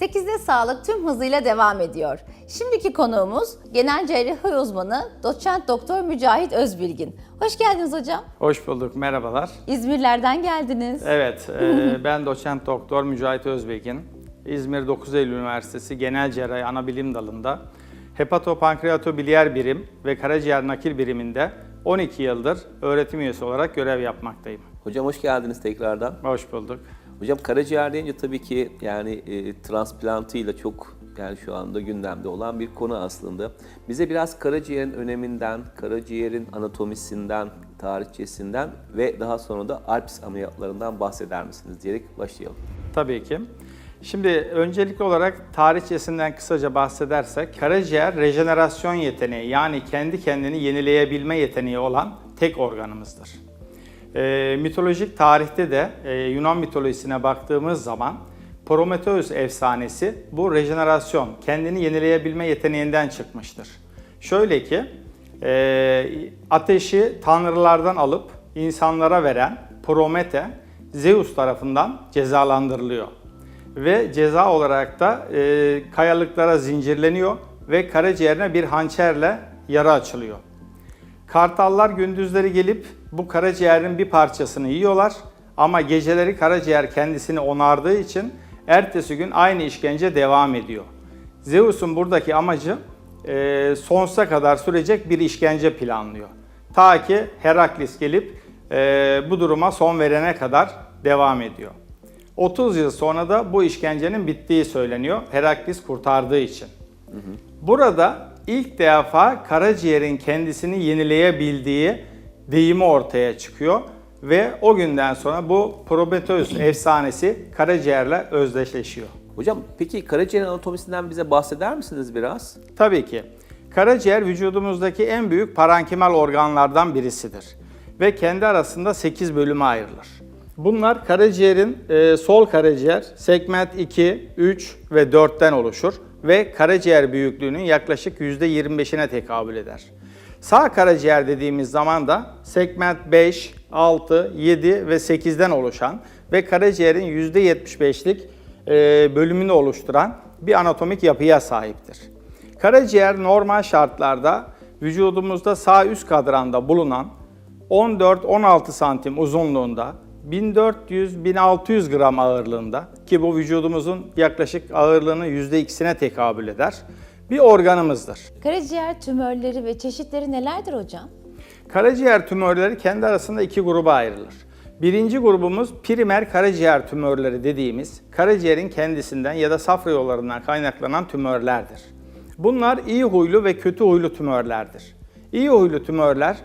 8'de sağlık tüm hızıyla devam ediyor. Şimdiki konuğumuz genel cerrahi uzmanı doçent doktor Mücahit Özbilgin. Hoş geldiniz hocam. Hoş bulduk, merhabalar. İzmirlerden geldiniz. Evet, e, ben doçent doktor Mücahit Özbek'in. İzmir 9 Eylül Üniversitesi Genel Cerrahi Anabilim Dalı'nda hepatopankreatobiliyer birim ve karaciğer nakil biriminde 12 yıldır öğretim üyesi olarak görev yapmaktayım. Hocam hoş geldiniz tekrardan. Hoş bulduk. Hocam karaciğer deyince tabii ki yani e, transplantıyla çok yani şu anda gündemde olan bir konu aslında. Bize biraz karaciğerin öneminden, karaciğerin anatomisinden, tarihçesinden ve daha sonra da ALPS ameliyatlarından bahseder misiniz diyerek başlayalım. Tabii ki. Şimdi öncelikli olarak tarihçesinden kısaca bahsedersek, karaciğer rejenerasyon yeteneği yani kendi kendini yenileyebilme yeteneği olan tek organımızdır. Ee, mitolojik tarihte de e, Yunan mitolojisine baktığımız zaman Prometheus efsanesi bu rejenerasyon, kendini yenileyebilme yeteneğinden çıkmıştır. Şöyle ki, e, ateşi tanrılardan alıp insanlara veren Promete, Zeus tarafından cezalandırılıyor. Ve ceza olarak da e, kayalıklara zincirleniyor ve karaciğerine bir hançerle yara açılıyor. Kartallar gündüzleri gelip bu karaciğerin bir parçasını yiyorlar ama geceleri karaciğer kendisini onardığı için ertesi gün aynı işkence devam ediyor. Zeus'un buradaki amacı e, sonsuza kadar sürecek bir işkence planlıyor. Ta ki Heraklis gelip e, bu duruma son verene kadar devam ediyor. 30 yıl sonra da bu işkencenin bittiği söyleniyor Heraklis kurtardığı için. Burada ilk defa karaciğerin kendisini yenileyebildiği deyimi ortaya çıkıyor ve o günden sonra bu Prometheus efsanesi karaciğerle özdeşleşiyor. Hocam peki karaciğer anatomisinden bize bahseder misiniz biraz? Tabii ki. Karaciğer vücudumuzdaki en büyük parenkimal organlardan birisidir ve kendi arasında 8 bölüme ayrılır. Bunlar karaciğerin e, sol karaciğer segment 2, 3 ve 4'ten oluşur ve karaciğer büyüklüğünün yaklaşık %25'ine tekabül eder. Sağ karaciğer dediğimiz zaman da segment 5, 6, 7 ve 8'den oluşan ve karaciğerin %75'lik e, bölümünü oluşturan bir anatomik yapıya sahiptir. Karaciğer normal şartlarda vücudumuzda sağ üst kadranda bulunan 14-16 santim uzunluğunda 1400-1600 gram ağırlığında ki bu vücudumuzun yaklaşık ağırlığının %2'sine tekabül eder bir organımızdır. Karaciğer tümörleri ve çeşitleri nelerdir hocam? Karaciğer tümörleri kendi arasında iki gruba ayrılır. Birinci grubumuz primer karaciğer tümörleri dediğimiz karaciğerin kendisinden ya da safra yollarından kaynaklanan tümörlerdir. Bunlar iyi huylu ve kötü huylu tümörlerdir. İyi huylu tümörler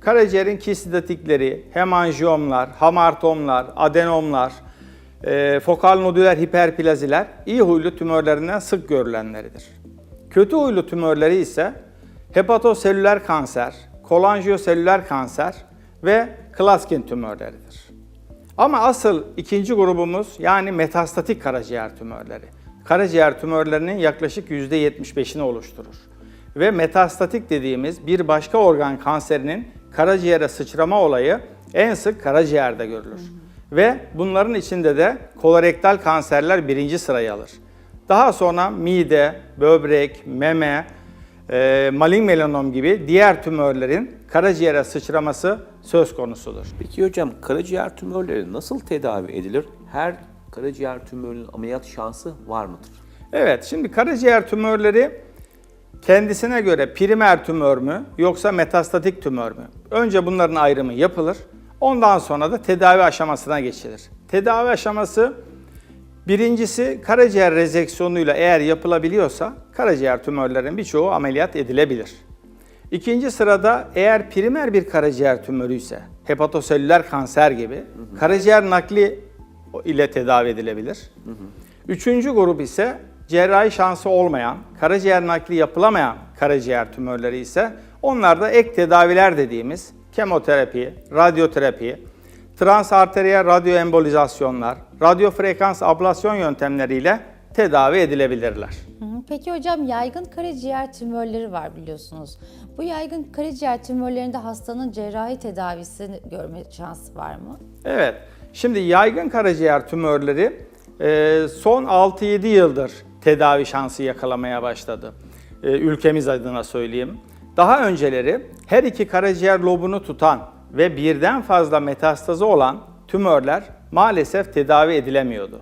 karaciğerin kistidatikleri, hemanjiyomlar, hamartomlar, adenomlar, e, fokal nodüler hiperplaziler iyi huylu tümörlerinden sık görülenleridir. Kötü huylu tümörleri ise hepatoselüler kanser, kolanjiyoselüler kanser ve Klaskin tümörleridir. Ama asıl ikinci grubumuz yani metastatik karaciğer tümörleri. Karaciğer tümörlerinin yaklaşık %75'ini oluşturur. Ve metastatik dediğimiz bir başka organ kanserinin karaciğere sıçrama olayı en sık karaciğerde görülür. Ve bunların içinde de kolorektal kanserler birinci sırayı alır. Daha sonra mide, böbrek, meme, e, malign melanom gibi diğer tümörlerin karaciğere sıçraması söz konusudur. Peki hocam karaciğer tümörleri nasıl tedavi edilir? Her karaciğer tümörünün ameliyat şansı var mıdır? Evet, şimdi karaciğer tümörleri kendisine göre primer tümör mü yoksa metastatik tümör mü? Önce bunların ayrımı yapılır. Ondan sonra da tedavi aşamasına geçilir. Tedavi aşaması birincisi karaciğer rezeksiyonuyla eğer yapılabiliyorsa karaciğer tümörlerin birçoğu ameliyat edilebilir. İkinci sırada eğer primer bir karaciğer tümörü ise hepatoselüler kanser gibi karaciğer nakli ile tedavi edilebilir. Üçüncü grup ise cerrahi şansı olmayan, karaciğer nakli yapılamayan karaciğer tümörleri ise onlar da ek tedaviler dediğimiz kemoterapi, radyoterapi, transarteriyel radyoembolizasyonlar, radyo frekans ablasyon yöntemleriyle tedavi edilebilirler. Peki hocam yaygın karaciğer tümörleri var biliyorsunuz. Bu yaygın karaciğer tümörlerinde hastanın cerrahi tedavisini görme şansı var mı? Evet. Şimdi yaygın karaciğer tümörleri son 6-7 yıldır tedavi şansı yakalamaya başladı. E, ülkemiz adına söyleyeyim. Daha önceleri her iki karaciğer lobunu tutan ve birden fazla metastazı olan tümörler maalesef tedavi edilemiyordu.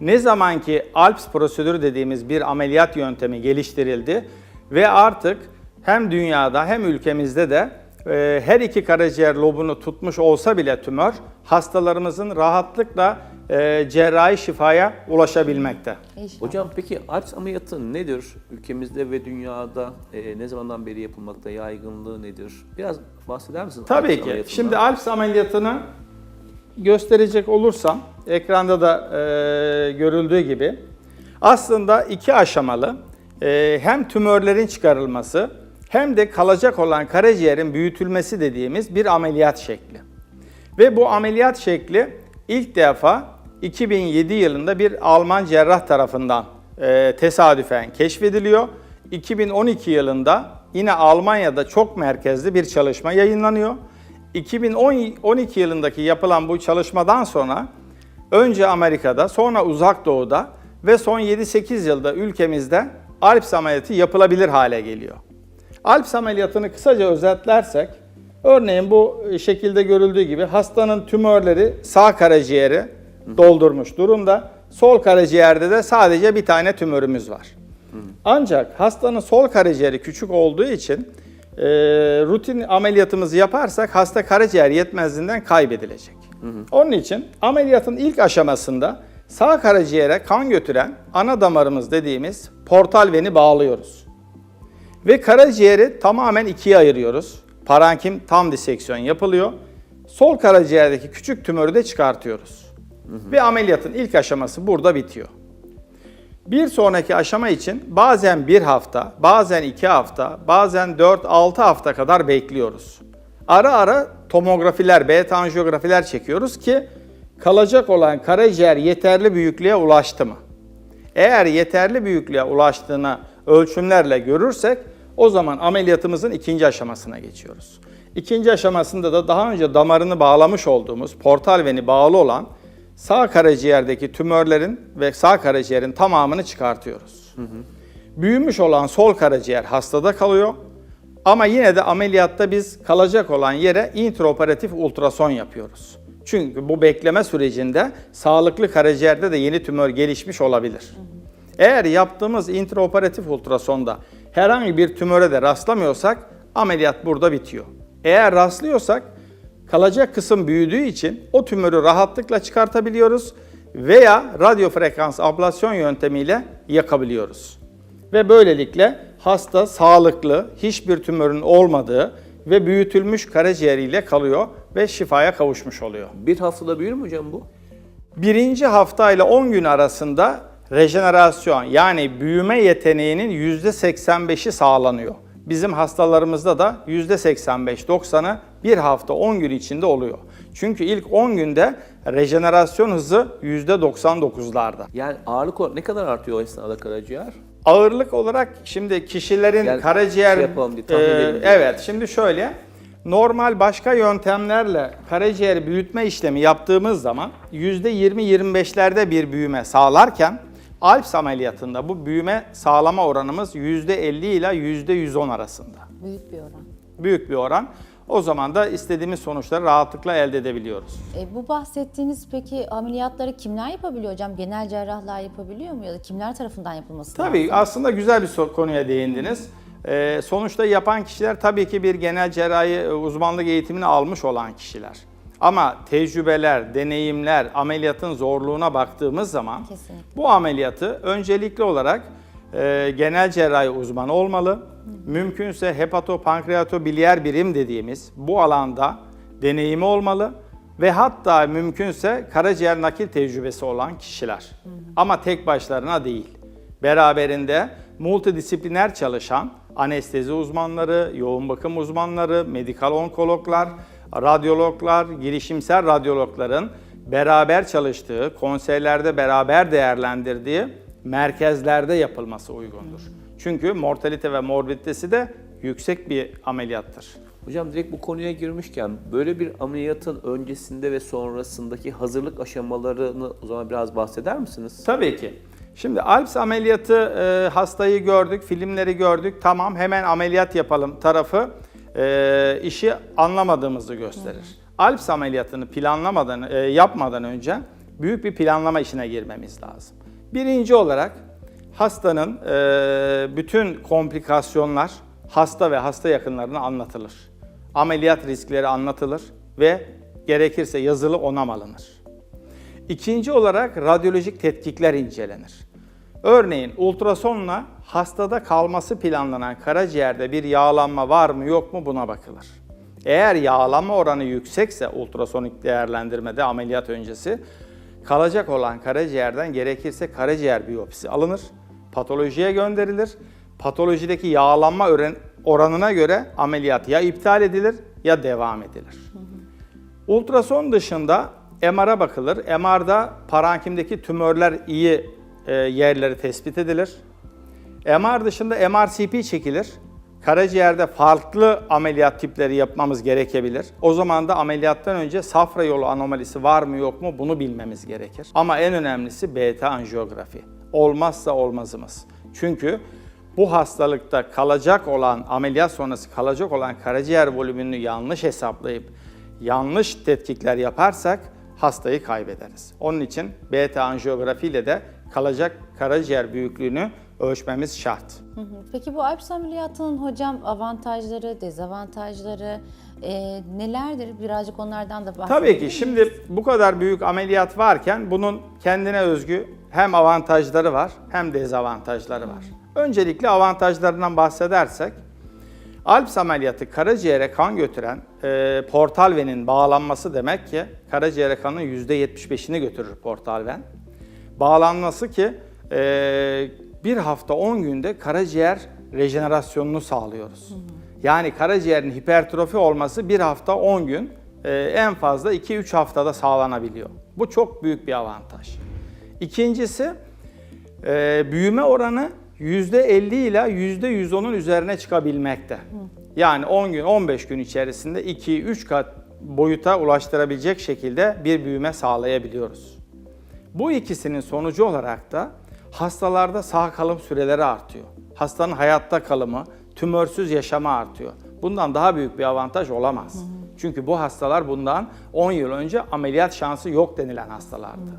Ne zaman ki ALPS prosedürü dediğimiz bir ameliyat yöntemi geliştirildi ve artık hem dünyada hem ülkemizde de e, her iki karaciğer lobunu tutmuş olsa bile tümör hastalarımızın rahatlıkla e, cerrahi şifaya ulaşabilmekte. İnşallah. Hocam peki ALPS ameliyatı nedir? Ülkemizde ve dünyada e, ne zamandan beri yapılmakta, yaygınlığı nedir? Biraz bahseder misiniz? Tabii ALPS ki. Şimdi ALPS ameliyatını gösterecek olursam, ekranda da e, görüldüğü gibi aslında iki aşamalı e, hem tümörlerin çıkarılması hem de kalacak olan karaciğerin büyütülmesi dediğimiz bir ameliyat şekli. Ve bu ameliyat şekli ilk defa 2007 yılında bir Alman cerrah tarafından e, tesadüfen keşfediliyor. 2012 yılında yine Almanya'da çok merkezli bir çalışma yayınlanıyor. 2012 yılındaki yapılan bu çalışmadan sonra önce Amerika'da, sonra Uzak Doğu'da ve son 7-8 yılda ülkemizde ALPS ameliyatı yapılabilir hale geliyor. ALPS ameliyatını kısaca özetlersek, örneğin bu şekilde görüldüğü gibi hastanın tümörleri sağ karaciğeri doldurmuş durumda. Sol karaciğerde de sadece bir tane tümörümüz var. Ancak hastanın sol karaciğeri küçük olduğu için e, rutin ameliyatımızı yaparsak hasta karaciğer yetmezliğinden kaybedilecek. Onun için ameliyatın ilk aşamasında sağ karaciğere kan götüren ana damarımız dediğimiz portal veni bağlıyoruz. Ve karaciğeri tamamen ikiye ayırıyoruz. Parenkim tam diseksiyon yapılıyor. Sol karaciğerdeki küçük tümörü de çıkartıyoruz. Ve ameliyatın ilk aşaması burada bitiyor. Bir sonraki aşama için bazen bir hafta, bazen iki hafta, bazen 4-6 hafta kadar bekliyoruz. Ara ara tomografiler, beta anjiyografiler çekiyoruz ki kalacak olan karaciğer yeterli büyüklüğe ulaştı mı? Eğer yeterli büyüklüğe ulaştığını ölçümlerle görürsek o zaman ameliyatımızın ikinci aşamasına geçiyoruz. İkinci aşamasında da daha önce damarını bağlamış olduğumuz portal veni bağlı olan sağ karaciğerdeki tümörlerin ve sağ karaciğerin tamamını çıkartıyoruz. Büyümüş olan sol karaciğer hastada kalıyor. Ama yine de ameliyatta biz kalacak olan yere intraoperatif ultrason yapıyoruz. Çünkü bu bekleme sürecinde sağlıklı karaciğerde de yeni tümör gelişmiş olabilir. Eğer yaptığımız intraoperatif ultrasonda herhangi bir tümöre de rastlamıyorsak ameliyat burada bitiyor. Eğer rastlıyorsak kalacak kısım büyüdüğü için o tümörü rahatlıkla çıkartabiliyoruz veya radyo frekans ablasyon yöntemiyle yakabiliyoruz. Ve böylelikle hasta sağlıklı, hiçbir tümörün olmadığı ve büyütülmüş karaciğeriyle kalıyor ve şifaya kavuşmuş oluyor. Bir haftada büyür mü hocam bu? Birinci hafta ile 10 gün arasında rejenerasyon yani büyüme yeteneğinin %85'i sağlanıyor. Bizim hastalarımızda da %85-90'ı bir hafta 10 gün içinde oluyor. Çünkü ilk 10 günde rejenerasyon hızı %99'larda. Yani ağırlık olarak ne kadar artıyor o esnada karaciğer? Ağırlık olarak şimdi kişilerin Yani karaciğer şey yapalım diye, tahmin diye. evet şimdi şöyle normal başka yöntemlerle karaciğer büyütme işlemi yaptığımız zaman %20-25'lerde bir büyüme sağlarken ALPS ameliyatında bu büyüme sağlama oranımız %50 ile %110 arasında. Büyük bir oran. Büyük bir oran. O zaman da istediğimiz sonuçları rahatlıkla elde edebiliyoruz. E, bu bahsettiğiniz peki ameliyatları kimler yapabiliyor hocam? Genel cerrahlar yapabiliyor mu ya da kimler tarafından yapılması Tabii lazım? aslında güzel bir konuya değindiniz. Ee, sonuçta yapan kişiler tabii ki bir genel cerrahi e, uzmanlık eğitimini almış olan kişiler. Ama tecrübeler, deneyimler, ameliyatın zorluğuna baktığımız zaman Kesinlikle. bu ameliyatı öncelikli olarak e, genel cerrahi uzmanı olmalı. Mümkünse hepatopankreatobiliyer birim dediğimiz bu alanda deneyimi olmalı ve hatta mümkünse karaciğer nakil tecrübesi olan kişiler. Ama tek başlarına değil. Beraberinde multidisipliner çalışan anestezi uzmanları, yoğun bakım uzmanları, medikal onkologlar, radyologlar, girişimsel radyologların beraber çalıştığı, konseylerde beraber değerlendirdiği merkezlerde yapılması uygundur. Çünkü mortalite ve morbiditesi de yüksek bir ameliyattır. Hocam direkt bu konuya girmişken böyle bir ameliyatın öncesinde ve sonrasındaki hazırlık aşamalarını o zaman biraz bahseder misiniz? Tabii ki. Şimdi ALPS ameliyatı e, hastayı gördük, filmleri gördük. Tamam hemen ameliyat yapalım tarafı e, işi anlamadığımızı gösterir. ALPS ameliyatını planlamadan, e, yapmadan önce büyük bir planlama işine girmemiz lazım. Birinci olarak hastanın e, bütün komplikasyonlar hasta ve hasta yakınlarına anlatılır. Ameliyat riskleri anlatılır ve gerekirse yazılı onam alınır. İkinci olarak radyolojik tetkikler incelenir. Örneğin ultrasonla hastada kalması planlanan karaciğerde bir yağlanma var mı yok mu buna bakılır. Eğer yağlanma oranı yüksekse ultrasonik değerlendirmede ameliyat öncesi kalacak olan karaciğerden gerekirse karaciğer biyopsisi alınır, patolojiye gönderilir. Patolojideki yağlanma oranına göre ameliyat ya iptal edilir ya devam edilir. Ultrason dışında MR'a bakılır. MR'da parankimdeki tümörler iyi yerleri tespit edilir. MR dışında MRCP çekilir. Karaciğerde farklı ameliyat tipleri yapmamız gerekebilir. O zaman da ameliyattan önce safra yolu anomalisi var mı yok mu bunu bilmemiz gerekir. Ama en önemlisi beta anjiyografi. Olmazsa olmazımız. Çünkü bu hastalıkta kalacak olan, ameliyat sonrası kalacak olan karaciğer volümünü yanlış hesaplayıp yanlış tetkikler yaparsak hastayı kaybederiz. Onun için beta anjiyografi ile de kalacak karaciğer büyüklüğünü ölçmemiz şart. Hı hı. Peki bu ALPS ameliyatının hocam avantajları, dezavantajları e, nelerdir? Birazcık onlardan da bahsedelim. Tabii ki şimdi bu kadar büyük ameliyat varken bunun kendine özgü hem avantajları var hem dezavantajları var. Öncelikle avantajlarından bahsedersek ALPS ameliyatı karaciğere kan götüren e, portal venin bağlanması demek ki karaciğere kanın %75'ini götürür portal ven. Bağlanması ki e, bir hafta 10 günde karaciğer rejenerasyonunu sağlıyoruz. Yani karaciğerin hipertrofi olması bir hafta 10 gün e, en fazla 2-3 haftada sağlanabiliyor. Bu çok büyük bir avantaj. İkincisi e, büyüme oranı %50 ile %110'un üzerine çıkabilmekte. Yani 10 gün 15 gün içerisinde 2-3 kat boyuta ulaştırabilecek şekilde bir büyüme sağlayabiliyoruz. Bu ikisinin sonucu olarak da hastalarda sağ kalım süreleri artıyor. Hastanın hayatta kalımı, tümörsüz yaşama artıyor. Bundan daha büyük bir avantaj olamaz. Çünkü bu hastalar bundan 10 yıl önce ameliyat şansı yok denilen hastalardı.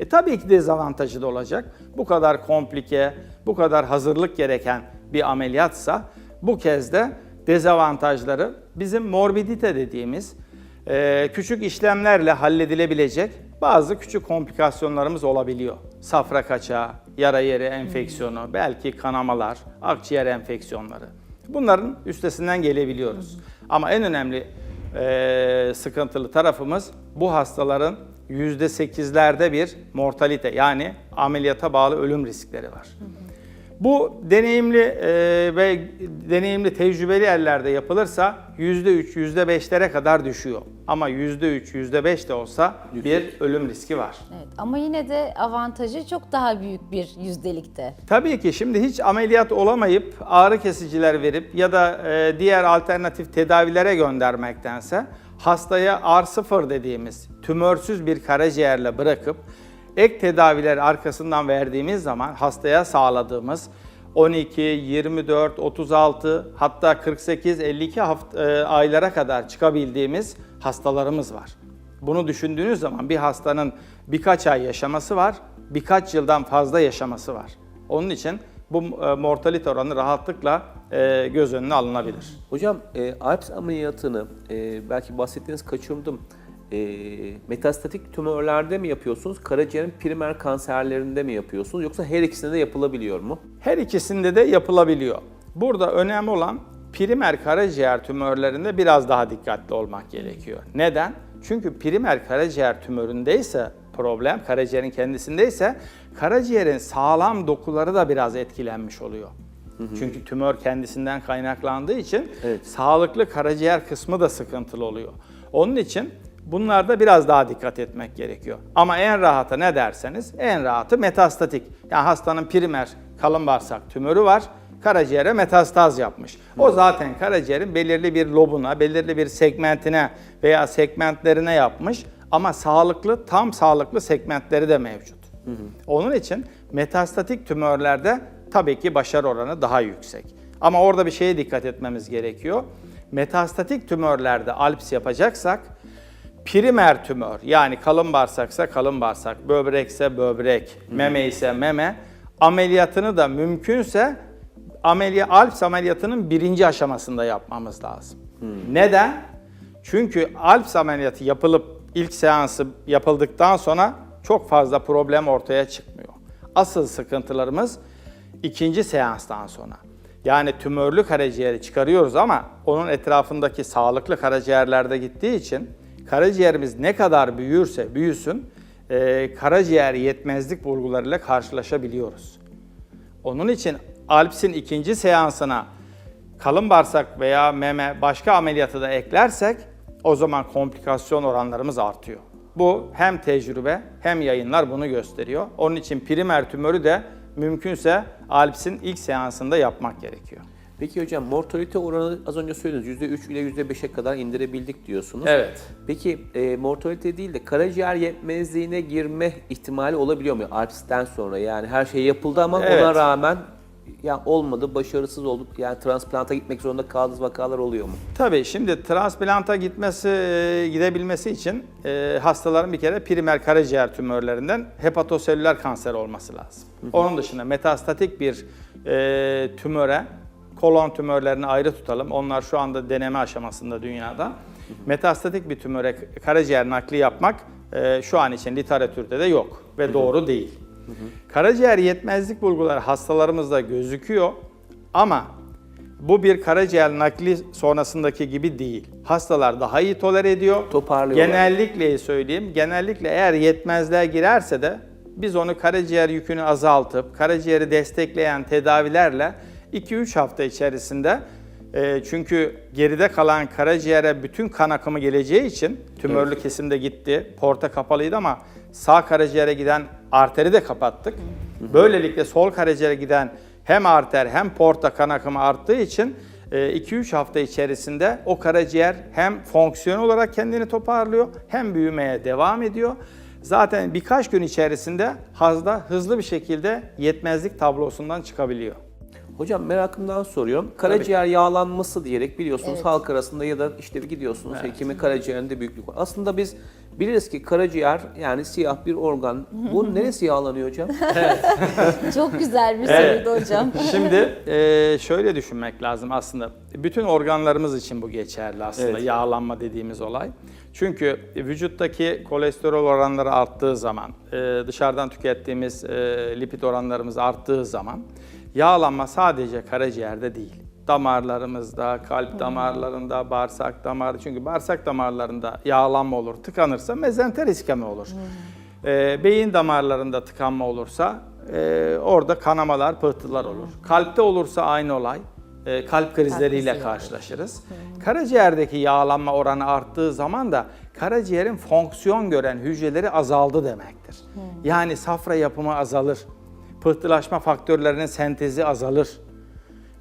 E tabii ki dezavantajı da olacak. Bu kadar komplike, bu kadar hazırlık gereken bir ameliyatsa bu kez de dezavantajları bizim morbidite dediğimiz e, küçük işlemlerle halledilebilecek bazı küçük komplikasyonlarımız olabiliyor. Safra kaçağı, yara yeri enfeksiyonu, belki kanamalar, akciğer enfeksiyonları. Bunların üstesinden gelebiliyoruz. Ama en önemli e, sıkıntılı tarafımız bu hastaların %8'lerde bir mortalite yani ameliyata bağlı ölüm riskleri var. Bu deneyimli e, ve deneyimli tecrübeli ellerde yapılırsa %3, %5'lere kadar düşüyor. Ama %3, %5 de olsa bir ölüm riski var. Evet, ama yine de avantajı çok daha büyük bir yüzdelikte. Tabii ki şimdi hiç ameliyat olamayıp ağrı kesiciler verip ya da e, diğer alternatif tedavilere göndermektense hastaya R0 dediğimiz tümörsüz bir karaciğerle bırakıp ek tedaviler arkasından verdiğimiz zaman hastaya sağladığımız 12, 24, 36 hatta 48, 52 hafta, e, aylara kadar çıkabildiğimiz hastalarımız var. Bunu düşündüğünüz zaman bir hastanın birkaç ay yaşaması var, birkaç yıldan fazla yaşaması var. Onun için bu e, mortalite oranı rahatlıkla e, göz önüne alınabilir. Hocam e, ALPS ameliyatını e, belki bahsettiğiniz kaçırdım. E, metastatik tümörlerde mi yapıyorsunuz? Karaciğerin primer kanserlerinde mi yapıyorsunuz? Yoksa her ikisinde de yapılabiliyor mu? Her ikisinde de yapılabiliyor. Burada önemli olan primer karaciğer tümörlerinde biraz daha dikkatli olmak gerekiyor. Neden? Çünkü primer karaciğer tümöründeyse problem, karaciğerin kendisindeyse karaciğerin sağlam dokuları da biraz etkilenmiş oluyor. Çünkü tümör kendisinden kaynaklandığı için Evet. sağlıklı karaciğer kısmı da sıkıntılı oluyor. Onun için bunlarda biraz daha dikkat etmek gerekiyor. Ama en rahatı ne derseniz en rahatı metastatik. Yani hastanın primer kalın bağırsak tümörü var. karaciğere metastaz yapmış. O zaten karaciğerin belirli bir lobuna, belirli bir segmentine veya segmentlerine yapmış ama sağlıklı, tam sağlıklı segmentleri de mevcut. Onun için metastatik tümörlerde tabii ki başarı oranı daha yüksek. Ama orada bir şeye dikkat etmemiz gerekiyor. Metastatik tümörlerde ALPS yapacaksak primer tümör yani kalın bağırsaksa kalın bağırsak, böbrekse böbrek, meme ise meme ameliyatını da mümkünse ameliyat ALPS ameliyatının birinci aşamasında yapmamız lazım. Neden? Çünkü ALPS ameliyatı yapılıp ilk seansı yapıldıktan sonra çok fazla problem ortaya çıkmıyor. Asıl sıkıntılarımız ikinci seanstan sonra. Yani tümörlü karaciğeri çıkarıyoruz ama onun etrafındaki sağlıklı karaciğerlerde gittiği için karaciğerimiz ne kadar büyürse büyüsün e, karaciğer yetmezlik bulgularıyla karşılaşabiliyoruz. Onun için ALPS'in ikinci seansına kalın bağırsak veya meme başka ameliyatı da eklersek o zaman komplikasyon oranlarımız artıyor. Bu hem tecrübe hem yayınlar bunu gösteriyor. Onun için primer tümörü de mümkünse ALPS'in ilk seansında yapmak gerekiyor. Peki hocam mortalite oranı az önce söylediniz %3 ile %5'e kadar indirebildik diyorsunuz. Evet. Peki e, mortalite değil de karaciğer yetmezliğine girme ihtimali olabiliyor mu ALPS'ten sonra? Yani her şey yapıldı ama Evet. ona rağmen yani olmadı, başarısız olduk. Yani transplanta gitmek zorunda kaldığınız vakalar oluyor mu? Tabii şimdi transplanta gitmesi, e, gidebilmesi için e, hastaların bir kere primer karaciğer tümörlerinden hepatoselüler kanser olması lazım. Onun dışında metastatik bir e, tümöre, kolon tümörlerini ayrı tutalım. Onlar şu anda deneme aşamasında dünyada. Metastatik bir tümöre karaciğer nakli yapmak e, şu an için literatürde de yok ve doğru değil. Karaciğer yetmezlik bulguları hastalarımızda gözüküyor ama bu bir karaciğer nakli sonrasındaki gibi değil. Hastalar daha iyi tolere ediyor. Toparlıyorlar. Genellikle söyleyeyim, genellikle eğer yetmezliğe girerse de biz onu karaciğer yükünü azaltıp karaciğeri destekleyen tedavilerle 2-3 hafta içerisinde e, çünkü geride kalan karaciğere bütün kan akımı geleceği için tümörlü kesimde gitti. Porta kapalıydı ama sağ karaciğere giden arteri de kapattık. Böylelikle sol karaciğere giden hem arter hem porta kan akımı arttığı için 2-3 hafta içerisinde o karaciğer hem fonksiyon olarak kendini toparlıyor hem büyümeye devam ediyor. Zaten birkaç gün içerisinde hasta hızlı bir şekilde yetmezlik tablosundan çıkabiliyor. Hocam merakımdan soruyorum. Karaciğer yağlanması diyerek biliyorsunuz halk arasında ya da işte gidiyorsunuz hekime karaciğerinde büyüklük var. Aslında biz biliriz ki karaciğer yani siyah bir organ. Bu neresi yağlanıyor hocam? Çok güzel bir Evet. soruydu hocam. Şimdi e, şöyle düşünmek lazım aslında. Bütün organlarımız için bu geçerli aslında Evet. yağlanma dediğimiz olay. Çünkü vücuttaki kolesterol oranları arttığı zaman, e, dışarıdan tükettiğimiz e, lipid oranlarımız arttığı zaman yağlanma sadece karaciğerde değil. Damarlarımızda, kalp damarlarında, bağırsak damarı. Çünkü bağırsak damarlarında yağlanma olur, tıkanırsa mezenter iskemi olur. E, beyin damarlarında tıkanma olursa e, orada kanamalar, pıhtılar olur. Kalpte olursa aynı olay. E, kalp krizleriyle karşılaşırız. Karaciğerdeki yağlanma oranı arttığı zaman da karaciğerin fonksiyon gören hücreleri azaldı demektir. Yani safra yapımı azalır. Pıhtılaşma faktörlerinin sentezi azalır.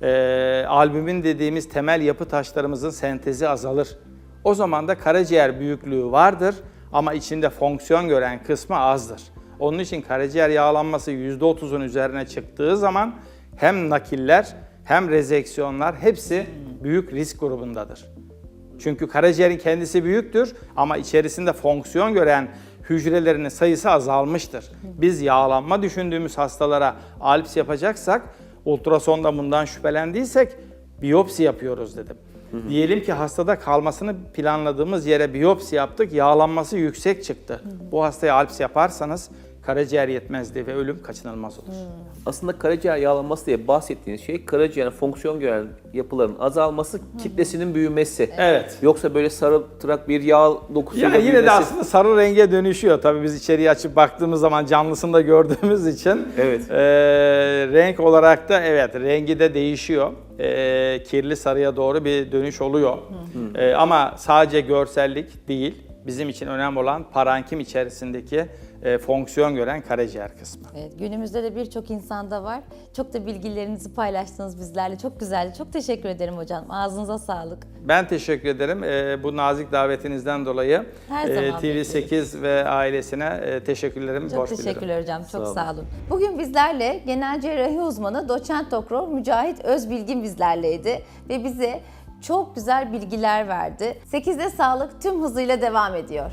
E, albümin dediğimiz temel yapı taşlarımızın sentezi azalır. O zaman da karaciğer büyüklüğü vardır ama içinde fonksiyon gören kısmı azdır. Onun için karaciğer yağlanması %30'un üzerine çıktığı zaman hem nakiller hem rezeksiyonlar hepsi büyük risk grubundadır. Çünkü karaciğerin kendisi büyüktür ama içerisinde fonksiyon gören hücrelerinin sayısı azalmıştır. Biz yağlanma düşündüğümüz hastalara ALPS yapacaksak, ultrasonda bundan şüphelendiysek biyopsi yapıyoruz dedim. Diyelim ki hastada kalmasını planladığımız yere biyopsi yaptık, yağlanması yüksek çıktı. Bu hastaya ALPS yaparsanız karaciğer yetmezliği ve ölüm kaçınılmaz olur. Aslında karaciğer yağlanması diye bahsettiğiniz şey karaciğerin fonksiyon gören yapıların azalması, kitlesinin büyümesi. Evet. Yoksa böyle sarımtırak bir yağ dokusuyla Yani yine de büyümesi- aslında sarı renge dönüşüyor. Tabii biz içeriği açıp baktığımız zaman canlısını da gördüğümüz için Evet. e, renk olarak da evet rengi de değişiyor. E, kirli sarıya doğru bir dönüş oluyor. E, ama sadece görsellik değil. Bizim için önemli olan parenkim içerisindeki e, fonksiyon gören karaciğer kısmı. Evet, günümüzde de birçok insanda var. Çok da bilgilerinizi paylaştınız bizlerle. Çok güzeldi. Çok teşekkür ederim hocam. Ağzınıza sağlık. Ben teşekkür ederim e, bu nazik davetinizden dolayı. Her E, zaman TV8 ve ailesine e, teşekkürlerimi Çok borç bilirim. teşekkürler hocam. Çok Sağ olun. sağ olun. Bugün bizlerle genel cerrahi uzmanı doçent doktor Mücahit Özbilgin bizlerleydi ve bize çok güzel bilgiler verdi. 8'de sağlık tüm hızıyla devam ediyor.